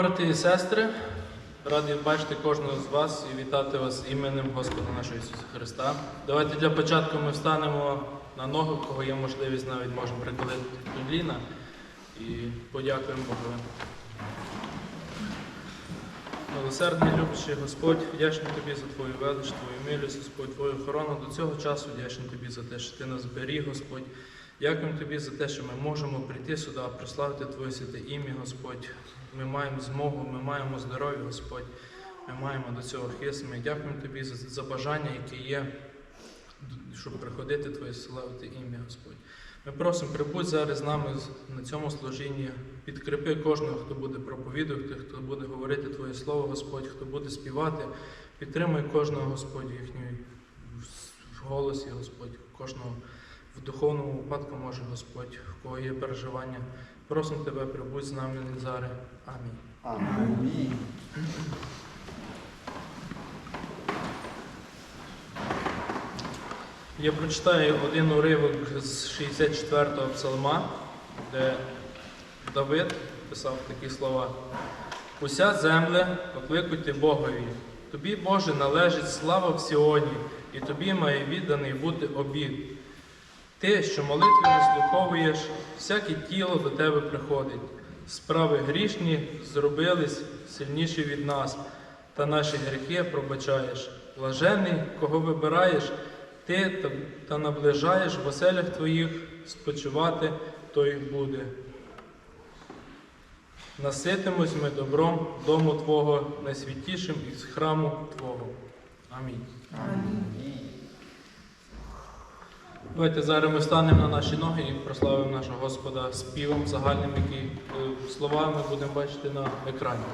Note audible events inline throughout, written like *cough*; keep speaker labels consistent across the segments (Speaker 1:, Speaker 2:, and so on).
Speaker 1: брати і сестри. Радий бачити кожного з вас і вітати вас іменем Господа нашого Ісуса Христа. Давайте для початку ми встанемо на ноги, у кого є можливість, навіть можемо приколити коліна і подякуємо Богу. Милосердний любящий Господь, вдячний тобі за твою велич, твою милість, Господь, твою охорону. До цього часу вдячний тобі за те, що ти нас беріг, Господь. Дякуємо тобі за те, що ми можемо прийти сюди, прославити Твоє святе ім'я, Господь. Ми маємо змогу, ми маємо здоров'я, Господь. Ми маємо до цього хист. Ми дякуємо тобі за, за бажання, яке є, щоб приходити Твоє славити ім'я, Господь. Ми просимо, прибудь зараз з нами на цьому служінні, підкріпи кожного, хто буде проповідувати, хто буде говорити Твоє Слово, Господь, хто буде співати. Підтримуй кожного, Господь, в голосі, Господь, кожного в духовному випадку може Господь, в кого є переживання. Просимо Тебе, прибудь з нами зараз. Амінь.
Speaker 2: Амінь.
Speaker 1: Я прочитаю один уривок з 64-го псалма, де Давид писав такі слова. Уся земля покликуйте Богові. Тобі, Боже, належить слава в Сіоні, і тобі має відданий бути обід. Ти, що молитви не слуховуєш, всяке тіло до тебе приходить. Справи грішні зробились сильніші від нас, та наші гріхи пробачаєш. Блажений, кого вибираєш, ти та, наближаєш в оселях твоїх спочивати, той буде. Наситимось ми добром дому Твого, найсвятішим із храму Твого. Амінь. Давайте зараз ми встанемо на наші ноги і прославимо нашого Господа співом загальним, які словами слова ми будемо бачити на екрані.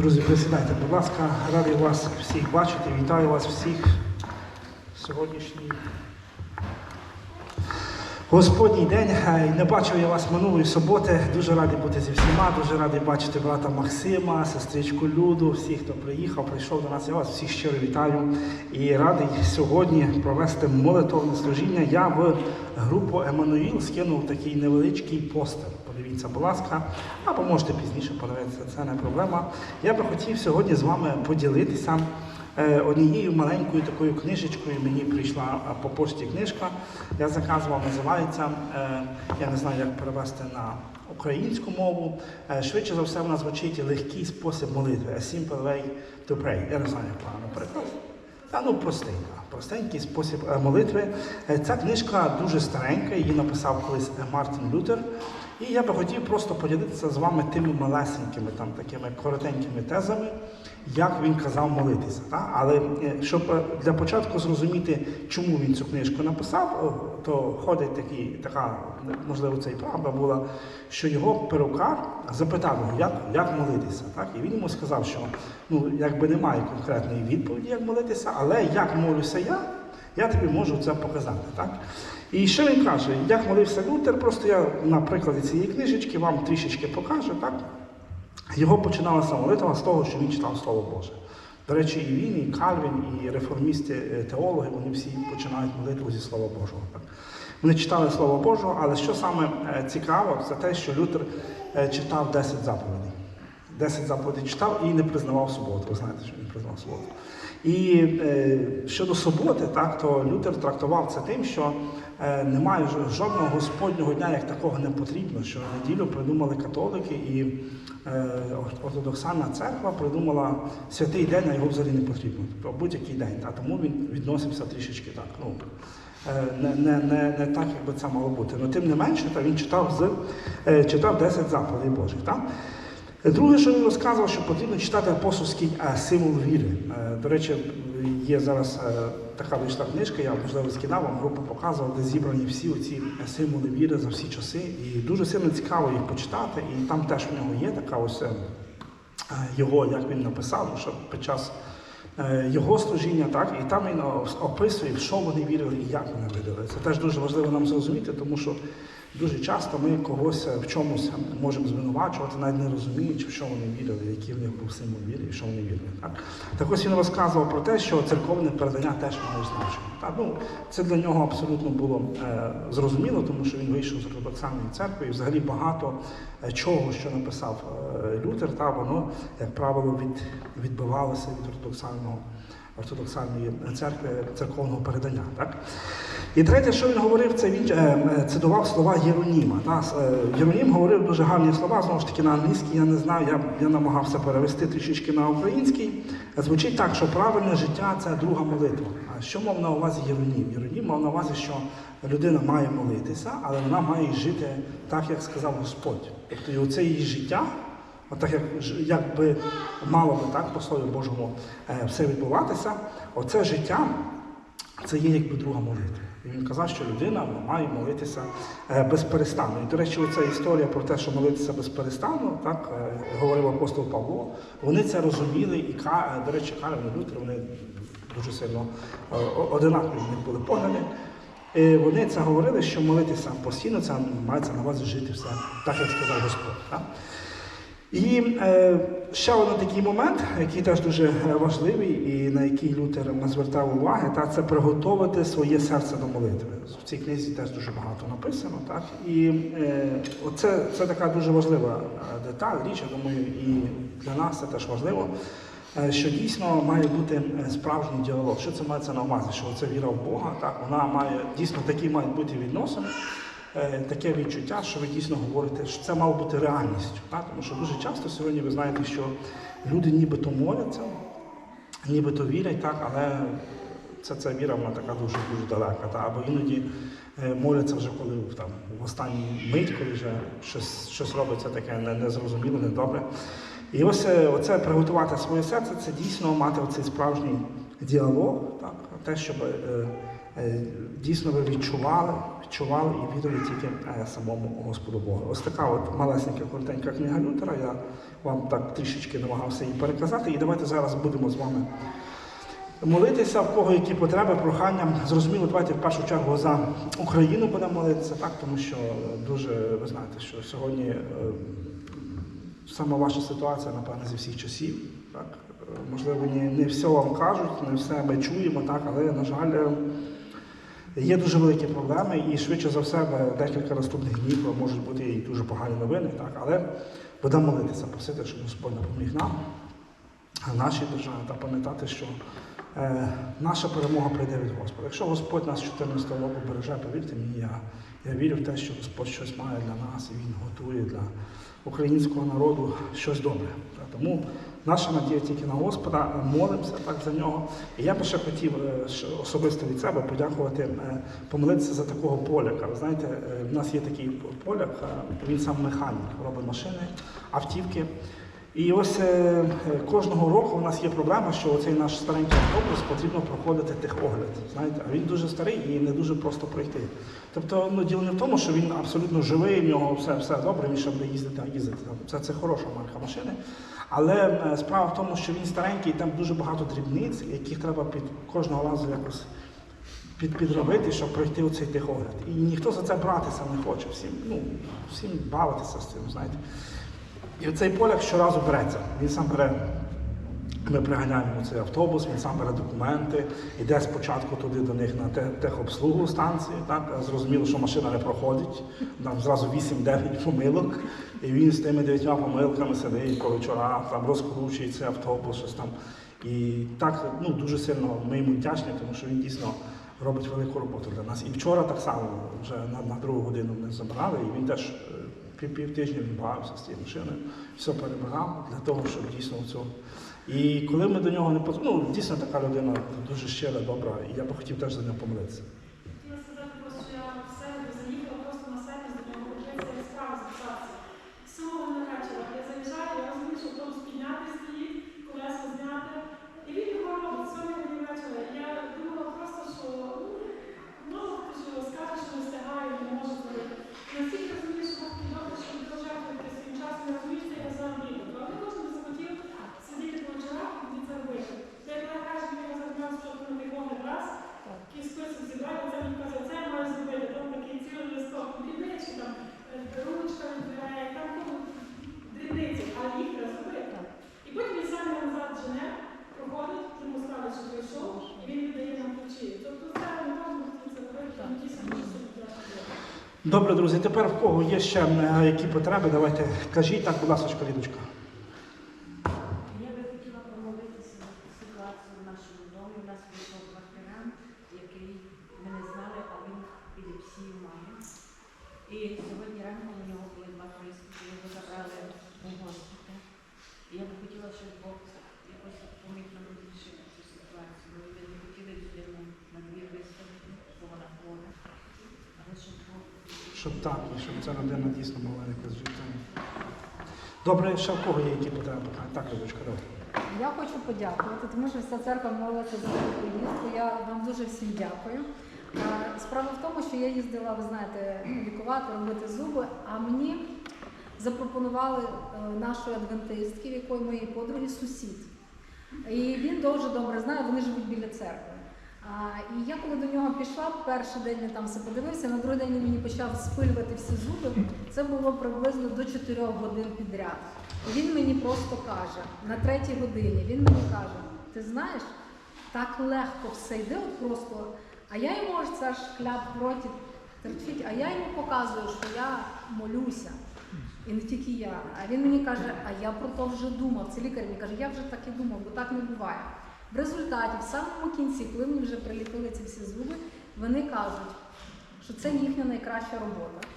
Speaker 2: Друзі, присідайте, будь ласка, радий вас всіх бачити. Вітаю вас всіх сьогоднішній Господній день. Е, Не бачив я вас минулої суботи. Дуже радий бути зі всіма. Дуже радий бачити брата Максима, сестричку Люду, всіх, хто приїхав, прийшов до нас. Я вас всіх щиро вітаю і радий сьогодні провести молитовне служіння. Я в групу Еммануїл скинув такий невеличкий постер. Подивіться, будь ласка, або можете пізніше подивитися, це не проблема. Я би хотів сьогодні з вами поділитися е, однією маленькою такою книжечкою. Мені прийшла е, по пошті книжка. Я заказував, називається, е, я не знаю, як перевести на українську мову. Швидше за все, вона звучить легкий спосіб молитви. A simple way to pray. Я не знаю, як правильно перекласти. Та ну простий, да, простенький спосіб молитви. Ця книжка дуже старенька, її написав колись Мартін Лютер. І я би хотів просто поділитися з вами тими малесенькими, там такими коротенькими тезами, як він казав молитися. Та? Але е, щоб е, для початку зрозуміти, чому він цю книжку написав, то ходить такий, така, можливо, це і правда була, що його перукар запитав як, як молитися. Так? І він йому сказав, що ну, якби немає конкретної відповіді, як молитися, але як молюся я, я тобі можу це показати. Так? І що він каже? Як молився Лютер, просто я на прикладі цієї книжечки вам трішечки покажу. Так? Його починалася молитва з того, що він читав Слово Боже. До речі, і він, і Кальвін, і реформісти, е, теологи, вони всі починають молитву зі Слова Божого. Так? Вони читали Слово Божого, але що саме е, цікаво, це те, що Лютер е, читав 10 заповідей. 10 заповідей читав і не признавав суботу. Ви знаєте, що він не признавав суботу. І щодо суботи, так, то Лютер трактував це тим, що немає жодного Господнього дня, як такого не потрібно, що неділю придумали католики і е, ортодоксальна церква придумала святий день, а його взагалі не потрібно. Тобто будь-який день. Та, тому він відносився трішечки так. Ну, е, не, не, не, не так, як би це мало бути. Але тим не менше, та, він читав, з, е, читав 10 заповідей Божих. Так? Друге, що він розказував, що потрібно читати апостольський е, символ віри. Е, До речі, є зараз е, така вийшла книжка, я можливо скидав вам групу показував, де зібрані всі ці символи віри за всі часи. І дуже сильно цікаво їх почитати. І там теж в нього є така ось е, його, як він написав, що під час е, його служіння, так, і там він описує, в що вони вірили і як вони вірили. Це теж дуже важливо нам зрозуміти, тому що дуже часто ми когось в чомусь можемо звинувачувати, навіть не розуміючи, в що вони вірили, який в них був символ віри і що вони вірили. Так, так ось він розказував про те, що церковне передання теж має значення. Так, ну, це для нього абсолютно було е, зрозуміло, тому що він вийшов з ортодоксальної церкви і взагалі багато е, чого, що написав е, Лютер, та, воно, як правило, від, відбивалося від ортодоксального ортодоксальної церкви церковного передання. Так? І третє, що він говорив, це він е, е, цитував слова Єроніма. Е, Єронім говорив дуже гарні слова, знову ж таки на англійській, я не знаю, я, я намагався перевести трішечки на український. Звучить так, що правильне життя це друга молитва. А що мав на увазі Єронім? Єронім мав на увазі, що людина має молитися, але вона має жити так, як сказав Господь. Тобто і оце її життя. Отак, як, ж- як би мало би так по Слові Божому е, все відбуватися, оце життя це є якби друга молитва. І він казав, що людина має молитися е, безперестанно. І, до речі, оця історія про те, що молитися безперестанно, так е, говорив апостол Павло, вони це розуміли, і до речі, Карл і Лютер, вони дуже сильно одинакові в були погляди. І вони це говорили, що молитися постійно, це мається на увазі жити все так, як сказав Господь. Так? І е, ще один такий момент, який теж дуже е, важливий, і на який Лютер не звертав увагу, та це приготувати своє серце до молитви. В цій книзі теж дуже багато написано. Так? І е, оце це така дуже важлива е, деталь, річ, я думаю, і для нас це теж важливо. е, Що дійсно має бути справжній діалог. Що це мається на увазі? Що це віра в Бога, так вона має дійсно такі мають бути відносини таке відчуття, що ви дійсно говорите, що це мало бути реальністю. Так? Тому що дуже часто сьогодні ви знаєте, що люди нібито моляться, нібито вірять, так, але це ця віра вона така дуже дуже далека. Та? Або іноді е, моляться вже коли там в останній мить, коли вже щось, щось робиться таке незрозуміле, недобре. І ось е, оце приготувати своє серце, це дійсно мати оцей справжній діалог, так? те, щоб е, е, дійсно ви відчували, відчували і вірили тільки е, самому Господу Богу. Ось така от малесенька коротенька книга Лютера. Я вам так трішечки намагався її переказати. І давайте зараз будемо з вами молитися, в кого які потреби, прохання. Зрозуміло, давайте в першу чергу за Україну будемо молитися, так, тому що е, дуже, ви знаєте, що сьогодні е, сама ваша ситуація, напевно, зі всіх часів. Так? Е, Можливо, не, не все вам кажуть, не все ми чуємо, так, але, на жаль, е, є дуже великі проблеми, і швидше за все, декілька наступних днів можуть бути і дуже погані новини, так, але будемо молитися, просити, щоб Господь допоміг нам, нашій державі, та пам'ятати, що наша перемога прийде від Господа. Якщо Господь нас з 14 року береже, повірте мені, я, я вірю в те, що Господь щось має для нас і Він готує для українського народу щось добре. Тому наша надія тільки на Господа, молимося так за нього. І я би ще хотів е, особисто від себе подякувати, е, помолитися за такого поляка. Ви знаєте, е, в нас є такий поляк, е, він сам механік, робить машини, автівки. І ось е, е, кожного року у нас є проблема, що цей наш старенький автобус потрібно проходити техогляд. Знаєте, а він дуже старий і не дуже просто пройти. Тобто, ну діло не в тому, що він абсолютно живий, в нього все, все добре, він ще буде їздити, а їздити. Це, це хороша марка машини. Але е, справа в тому, що він старенький, і там дуже багато дрібниць, яких треба під кожного разу якось під, підробити, щоб пройти оцей техогляд. І ніхто за це братися не хоче. Всім, ну, всім бавитися з цим, знаєте. І оцей поляк щоразу береться. Він сам бере, ми приганяємо цей автобус, він сам бере документи, йде спочатку туди до них на техобслугу станції. Так? Зрозуміло, що машина не проходить, там зразу 8-9 помилок, і він з тими дев'ятьма помилками сидить по вечорах, там розкручує цей автобус, щось там. І так ну, дуже сильно ми йому вдячні, тому що він дійсно робить велику роботу для нас. І вчора так само вже на, на другу годину ми забрали, і він теж е, пів, тижня він бавився з цією машиною, все перебирав для того, щоб дійсно цю. І коли ми до нього не ну дійсно така людина дуже щира, добра, і я би хотів теж за нього помолитися.
Speaker 3: Хотіла сказати просто, що я в себе заїхала просто на сервіс до нього робити справи записатися. З самого на вечора я заїжджаю, я розумію, що автобус підняти стоїть, колеса зняти. І він його робить з сьомої години вечора. І я думала просто, що ну, мало хто що скаже, що не встигає, не може зробити. І Настільки розумію, що Бог такий добрий, що він пожертвує своїм часом, я розумію, що я сам вірю. Але кожен би захотів сидіти по вечорах і це робити. Та як вона каже, він його забрав спочатку на той огляд раз, такий список зібрав, це мені каже, це я маю зробити, там такий цілий листок, дрібнички, там, е, ручка від дверей, там ну, дрібниці, але їх треба зробити. І потім він сам його назад жене, проходить, йому ставить, що прийшов, і він віддає нам ключі. Тобто це не можна хотів це робити, тому дійсно дуже сильно дякую.
Speaker 2: Добре, друзі, тепер в кого є ще е, які потреби, давайте кажіть так, будь ласка, Лідочка.
Speaker 4: Я би хотіла помолитися за ситуацію в нашому домі. У нас вийшов квартирант, який ми не знали, а він епілепсію має. І сьогодні ранком у нього були два приступи, його забрали у госпіталь. І я би хотіла, щоб Бог якось допоміг нам розрішити цю ситуацію. Бо ми не хотіли людину на двір виставити, бо вона хвора. Але щоб Бог
Speaker 2: Щоб так, і щоб ця людина дійсно мала якесь життя. Добре, ще в кого є які потреби? Так, Лідочка, давай.
Speaker 5: Я хочу подякувати, тому що вся церква молиться за цю поїздку. Я вам дуже всім дякую. Справа в тому, що я їздила, ви знаєте, лікувати, робити зуби, а мені запропонували е, нашої адвентистки, якої моєї подруги сусід. І він дуже добре знає, вони живуть біля церкви. І я коли до нього пішла, перший день я там все подивився, на другий день він мені почав спилювати всі зуби. Це було приблизно до 4 годин підряд. І він мені просто каже, на третій годині, він мені каже, ти знаєш, так легко все йде, от просто. А я йому аж це ж кляп в терчить, а я йому показую, що я молюся. І не тільки я. А він мені каже, а я про то вже думав. Це лікар мені каже, я вже так і думав, бо так не буває. В результаті, в самому кінці, коли мені вже приліпили ці всі зуби, вони кажуть, що це їхня найкраща робота.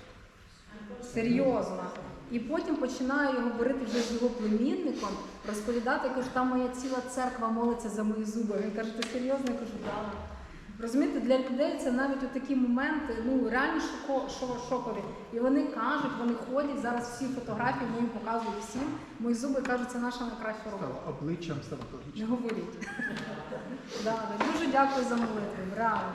Speaker 5: Серйозно. І потім починаю говорити вже з його племінником, розповідати, я кажу, там моя ціла церква молиться за мої зуби. Він каже, ти серйозно? Я кажу, так. Розумієте, для людей це навіть у такі моменти, ну реально шоко, шо- шокові. І вони кажуть, вони ходять, зараз всі фотографії ми їм показують всім. Мої зуби кажуть, це наша найкраща робота.
Speaker 6: Став обличчям
Speaker 5: Не
Speaker 6: стоматологічним.
Speaker 5: говоріть. *laughs* Да, да. Дуже дякую за молитву, реально.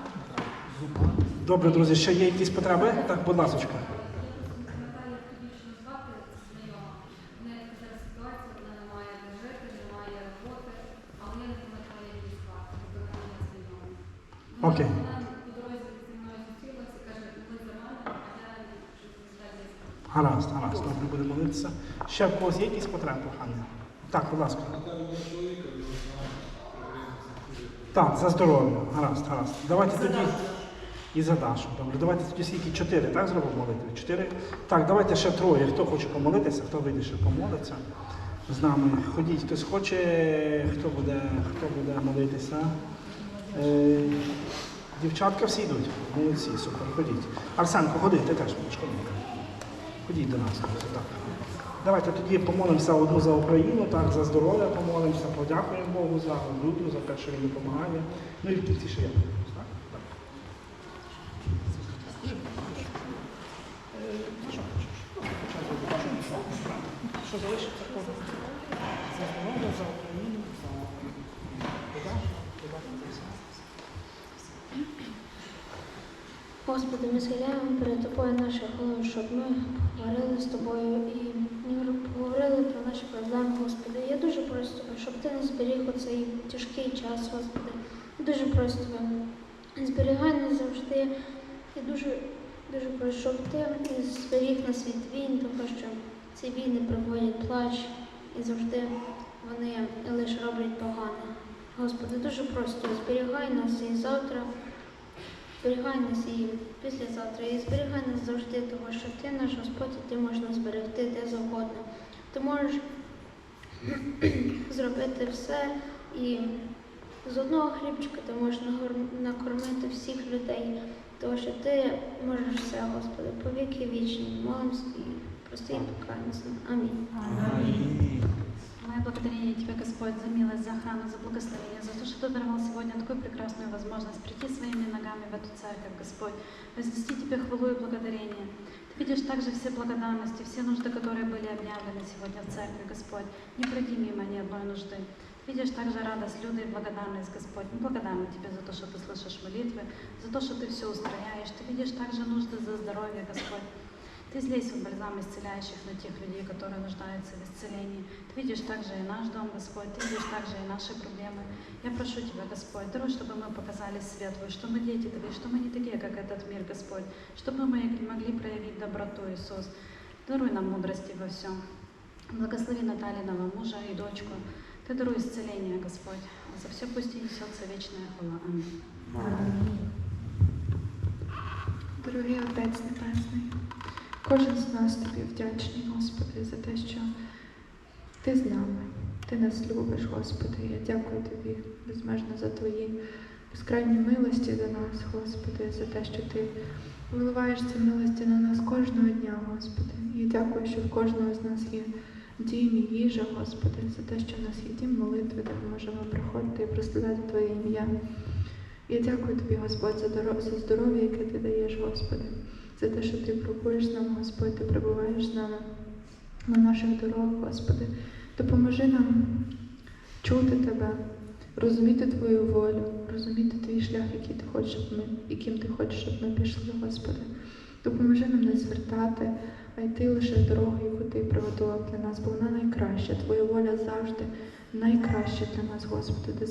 Speaker 2: Добре, друзі, ще є якісь потреби? Так, будь ласка.
Speaker 6: Наталя Федічна звати знайома. В неї така ситуація, вона не має де жити, не має роботи, але я не пам'ятаю, який склад, тобто вона не знайома.
Speaker 2: Окей.
Speaker 6: Вона по дорозі зі мною зустрілася, каже, ми за мене, а я щось не знаю, десь.
Speaker 2: Гаразд, гаразд, добре, будемо молитися. Ще в когось є якісь потреби, прохання? Так, будь ласка. Так, за здоров'я. Гаразд, гаразд. Давайте тоді. І за Дашу. Добре, давайте тоді скільки чотири, так зробимо молитви? Чотири. Так, давайте ще троє. Хто хоче помолитися, хто вийде, ще помолиться з нами. Ходіть, хтось хоче, хто буде, хто буде молитися. Е, дівчатка всі йдуть. Молодці, супер, ходіть. Арсенко, ходи, ти теж будеш ходити. Ходіть до нас. Так. Давайте тоді помолимося одну за Україну, так, за здоров'я помолимося, подякуємо Богу за люду, за те, що він допомагає. Ну і в ще я помолюсь, так? Так. Е, що хочеш? Що залишиться? кожен? За здоров'я, за Україну, за подяку, подяку за все.
Speaker 7: Господи, ми перед наші голови, щоб ми говорили з тобою і говорили про наші проблеми, Господи. Я дуже прошу тебе, щоб ти не зберіг у цей тяжкий час, Господи. Я дуже прошу тебе, зберігай нас завжди. І дуже, дуже прошу, щоб ти зберіг нас від війн, тому що ці війни приводять плач і завжди вони лише роблять погане. Господи, дуже тебе, зберігай нас і завтра. Зберігай нас і післязавтра, і зберігай нас завжди, того, що ти наш Господь, і ти можна зберегти де завгодно. Ти можеш *clears throat* зробити все, і з одного хлібчика ти можеш накормити всіх людей, тому що ти можеш все, Господи, по віки вічні. Молимось і прости і покаємося. Амінь.
Speaker 8: Мое благодарение Тебе, Господь, за милость, за охрану, за благословение, за то, что Ты даровал сегодня такую прекрасную возможность прийти своими ногами в эту церковь, Господь, вознести Тебе хвалу и благодарение. Ты видишь также все благодарности, все нужды, которые были объявлены сегодня в церкви, Господь. Не пройди мимо ни одной нужды. Ты видишь также радость, люда и благодарность, Господь. Мы благодарны Тебе за то, что Ты слышишь молитвы, за то, что Ты все устрояешь. Ты видишь также нужды за здоровье, Господь. Ты излей свой бальзам исцеляющих на тех людей, которые нуждаются в исцелении. Ты видишь также и наш дом, Господь, Ты видишь также и наши проблемы. Я прошу Тебя, Господь, даруй, чтобы мы показали светлую, что мы дети Твои, что мы не такие, как этот мир, Господь, чтобы мы могли проявить доброту, Иисус. Даруй нам мудрости во всем. Благослови Наталиного мужа и дочку. Ты даруй исцеление, Господь. За все пусть и несется вечная хвала. Аминь.
Speaker 9: Дорогий Отець Небесний, кожен з нас тобі вдячний, Господи, за те, що ти з нами, ти нас любиш, Господи. Я дякую тобі безмежно за твої безкрайні милості до нас, Господи, за те, що ти виливаєш ці милості на нас кожного дня, Господи. І дякую, що в кожного з нас є дім і їжа, Господи, за те, що в нас є дім молитви, де ми можемо приходити і прославляти Твоє ім'я. Я дякую тобі, Господь, за здоров'я, яке ти даєш, Господи, за те, що ти пробуєш з нами, Господь, ти перебуваєш з нами на наших дорогах, Господи. Допоможи нам чути тебе, розуміти Твою волю, розуміти твій шлях, який ти хочеш, щоб ми, яким ти хочеш, щоб ми пішли, Господи. Допоможи нам не звертати, а йти лише дорогою, яку ти приготував для нас, бо вона найкраща. Твоя воля завжди найкраща для нас, Господи.